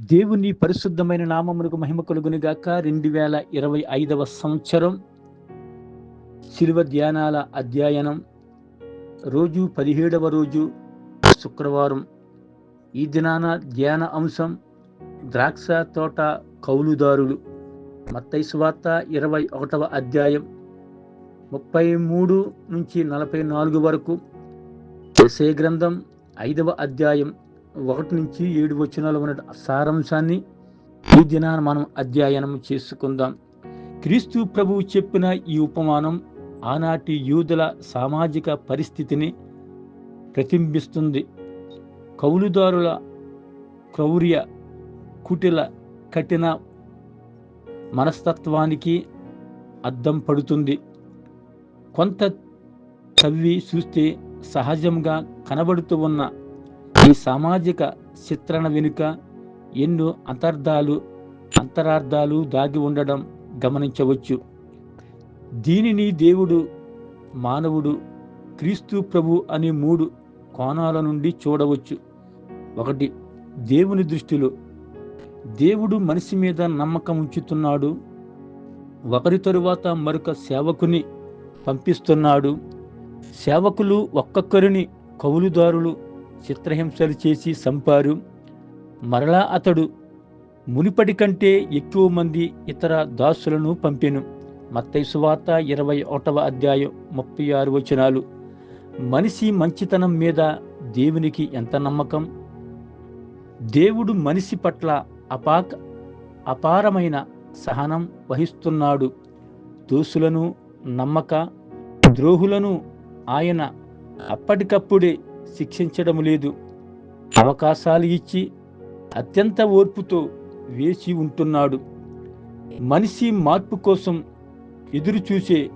దేవుని పరిశుద్ధమైన నామమునకు మహిమ కలుగునిగాక. రెండు వేల ఇరవై ఐదవ సంవత్సరం శిలువ ధ్యానాల అధ్యయనం. రోజు పదిహేడవ రోజు శుక్రవారం. ఈ దినాన ధ్యాన అంశం ద్రాక్ష తోట కౌలుదారులు. మత్తైసు వార్త ఇరవై ఒకటవ అధ్యాయం ముప్పై మూడు నుంచి నలభై నాలుగు వరకు. గ్రంథం ఐదవ అధ్యాయం ఒకటి నుంచి ఏడు వచనాలు ఉన్న సారాంశాన్ని ఈ దినాన్ని మనం అధ్యయనం చేసుకుందాం. క్రీస్తు ప్రభువు చెప్పిన ఈ ఉపమానం ఆనాటి యూదుల సామాజిక పరిస్థితిని ప్రతిబింబిస్తుంది. కౌలుదారుల క్రౌర్య కుటిల కఠిన మనస్తత్వానికి అద్దం పడుతుంది. కొంత తవ్వి చూస్తే సహజంగా కనబడుతూ ఉన్న ఈ సామాజిక చిత్రణ వెనుక ఎన్నో అంతర్ధాలు అంతరార్థాలు దాగి ఉండడం గమనించవచ్చు. దీనిని దేవుడు మానవుడు క్రీస్తు ప్రభు అనే మూడు కోణాల నుండి చూడవచ్చు. ఒకటి దేవుని దృష్టిలో. దేవుడు మనిషి మీద నమ్మకం ఉంచుతున్నాడు. ఒకరి తరువాత మరొక సేవకుని పంపిస్తున్నాడు. సేవకులు ఒక్కొక్కరిని కౌలుదారులు చిత్రహింసలు చేసి చంపారు. మరలా అతడు మునిపటి కంటే ఎక్కువ మంది ఇతర దాసులను పంపెను. మత్తయి సువార్త ఇరవై ఒకటవ అధ్యాయం ముప్పై ఆరు వచనాలు. మనిషి మంచితనం మీద దేవునికి ఎంత నమ్మకం? దేవుడు మనిషి పట్ల అపాక అపారమైన సహనం వహిస్తున్నాడు. దోసులను నమ్మక ద్రోహులను ఆయన అప్పటికప్పుడే శిక్షించడం లేదు. అవకాశాలు ఇచ్చి అత్యంత ఓర్పుతో వేచి ఉంటున్నాడు. మనిషి మార్పు కోసం ఎదురు చూసే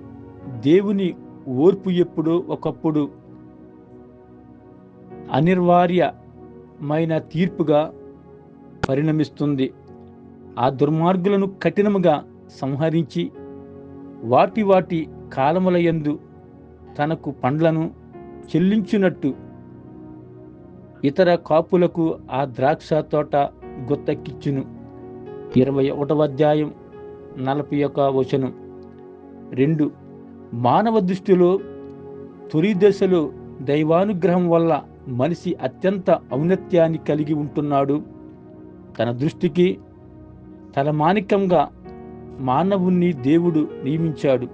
దేవుని ఓర్పు ఎప్పుడో ఒకప్పుడు అనిర్వార్యమైన తీర్పుగా పరిణమిస్తుంది. ఆ దుర్మార్గులను కఠినముగా సంహరించి వాటి వాటి కాలములయందు తనకు పండ్లను చెల్లించున్నట్టు ఇతర కాపులకు ఆ ద్రాక్ష తోట గుత్తకిచ్చును ఇరవై ఒకటవ అధ్యాయం నలభై ఒక వచనం. రెండు మానవ దృష్టిలో తొలి దశలో దైవానుగ్రహం వల్ల మనిషి అత్యంత ఔన్నత్యాన్ని కలిగి ఉంటున్నాడు. తన దృష్టికి తలమానికంగా మానవుణ్ణి దేవుడు నియమించాడు.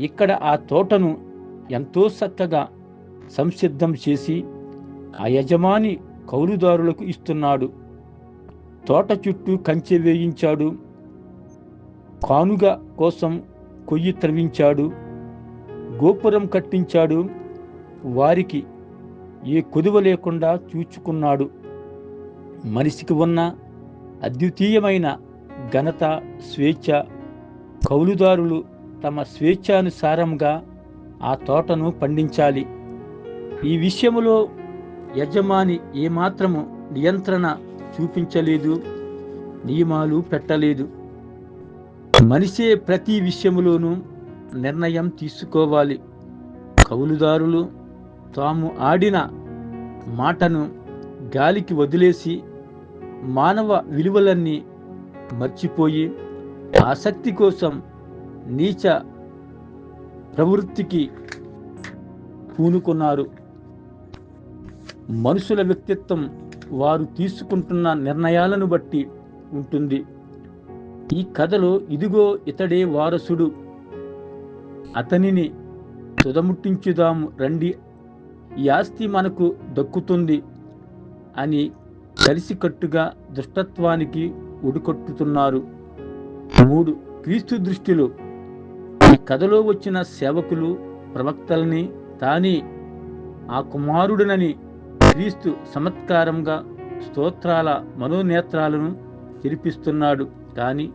ఇక్కడ ఆ తోటను ఎంతో చక్కగా సంసిద్ధం చేసి ఆ యజమాని కౌలుదారులకు ఇస్తున్నాడు. తోట చుట్టూ కంచె వేయించాడు. కానుగ కోసం కొయ్యి త్రవించాడు. గోపురం కట్టించాడు. వారికి ఏ కొదువ లేకుండా చూచుకున్నాడు. మనిషికి ఉన్న అద్వితీయమైన ఘనత స్వేచ్ఛ కౌలుదారులు తమ స్వేచ్ఛానుసారంగా ఆ తోటను పండించాలి. ఈ విషయంలో యజమాని ఏమాత్రము నియంత్రణ చూపించలేదు నియమాలు పెట్టలేదు. మనిషే ప్రతి విషయంలోనూ నిర్ణయం తీసుకోవాలి. కౌలుదారులు తాము ఆడిన మాటను గాలికి వదిలేసి మానవ విలువలన్నీ మర్చిపోయి ఆసక్తి కోసం నీచ ప్రవృత్తికి పూనుకున్నారు. మనుషుల వ్యక్తిత్వం వారు తీసుకుంటున్న నిర్ణయాలను బట్టి ఉంటుంది. ఈ కథలో ఇదిగో ఇతడే వారసుడు. అతనిని తుదముట్టించుదాము రండి. ఈ ఆస్తి మనకు దక్కుతుంది అని కలిసికట్టుగా దుష్టత్వానికి ఉడికొట్టుతున్నారు మూడు క్రీస్తు దృష్టిలో ఈ కథలో వచ్చిన సేవకులు ప్రవక్తల్ని తానే ఆ కుమారుడినని క్రీస్తు చమత్కారంగా స్తోత్రాల మనోనేత్రాలను తెరిపిస్తున్నాడు. కానీ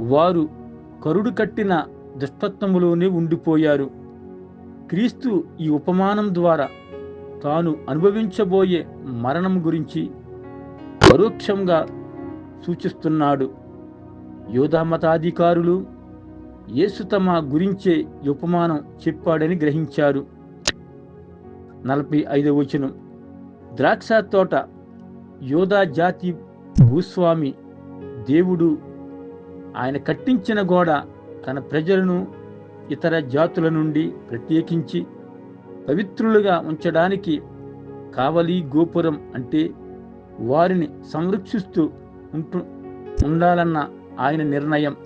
వారు కరుడు కట్టిన దుష్టత్వములోనే ఉండిపోయారు. క్రీస్తు ఈ ఉపమానం ద్వారా తాను అనుభవించబోయే మరణం గురించి పరోక్షంగా సూచిస్తున్నాడు. యోధామతాధికారులు యేసు తమ గురించే ఉపమానం చెప్పాడని గ్రహించారు. నలభై ఐదవ వచనం ద్రాక్ష తోట యోధా జాతి భూస్వామి దేవుడు ఆయన కట్టించిన గోడ తన ప్రజలను ఇతర జాతుల నుండి ప్రత్యేకించి పవిత్రులుగా ఉంచడానికి కావలి గోపురం అంటే వారిని సంరక్షిస్తూ ఉంటు ఉండాలన్న ఆయన నిర్ణయం.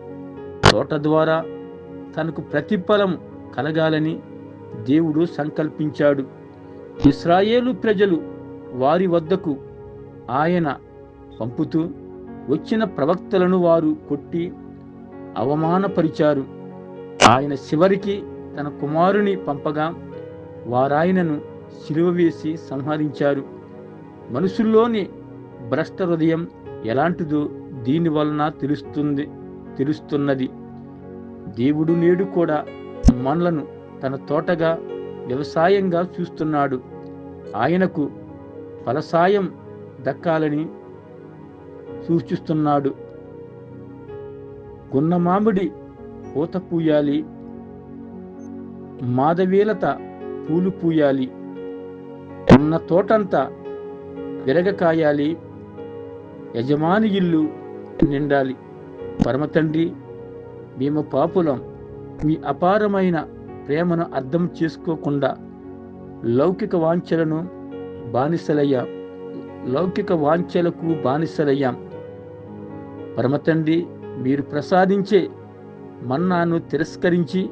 తోట ద్వారా తనకు ప్రతిఫలం కలగాలని దేవుడు సంకల్పించాడు. ఇస్రాయేలు ప్రజలు వారి వద్దకు ఆయన పంపుతూ వచ్చిన ప్రవక్తలను వారు కొట్టి అవమానపరిచారు. ఆయన చివరికి తన కుమారుని పంపగా వారాయనను సిలువ వేసి సంహరించారు. మనుషుల్లోని భ్రష్ట హృదయం ఎలాంటిదో దీని వలన తెలుస్తుంది తెలుస్తున్నది. దేవుడు నేడు కూడా మనలను తన తోటగా వ్యవసాయంగా చూస్తున్నాడు. ఆయనకు ఫలసాయం దక్కాలని సూచిస్తున్నాడు. గున్నమామిడి పూత పూయాలి. మాధవీలత పూలు పూయాలి. ఉన్న తోటంతా విరగకాయాలి యజమాని ఇల్లు నిండాలి. పరమతండ్రి మేము పాపులం. మీ అపారమైన ప్రేమను అర్థం చేసుకోకుండా లౌకిక వాంఛలను బానిసలయ్యాం. లౌకిక వాంఛలకు బానిసలయ్యాం. పరమతండ్రి మీరు ప్రసాదించే మన్నాను తిరస్కరించి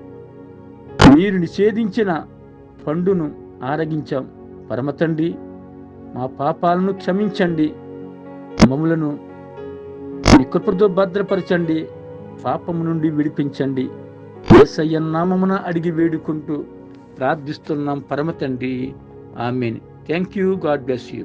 మీరు నిషేధించిన పండును ఆరగించాం. పరమతండ్రి మా పాపాలను క్షమించండి. మమ్ములను మీ కృపతో భద్రపరచండి. పాపము నుండి విడిపించండి. ఏసయ్య నామమున అడిగి వేడుకుంటూ ప్రార్థిస్తున్నాం పరమ తండ్రి amen. Thank you God bless you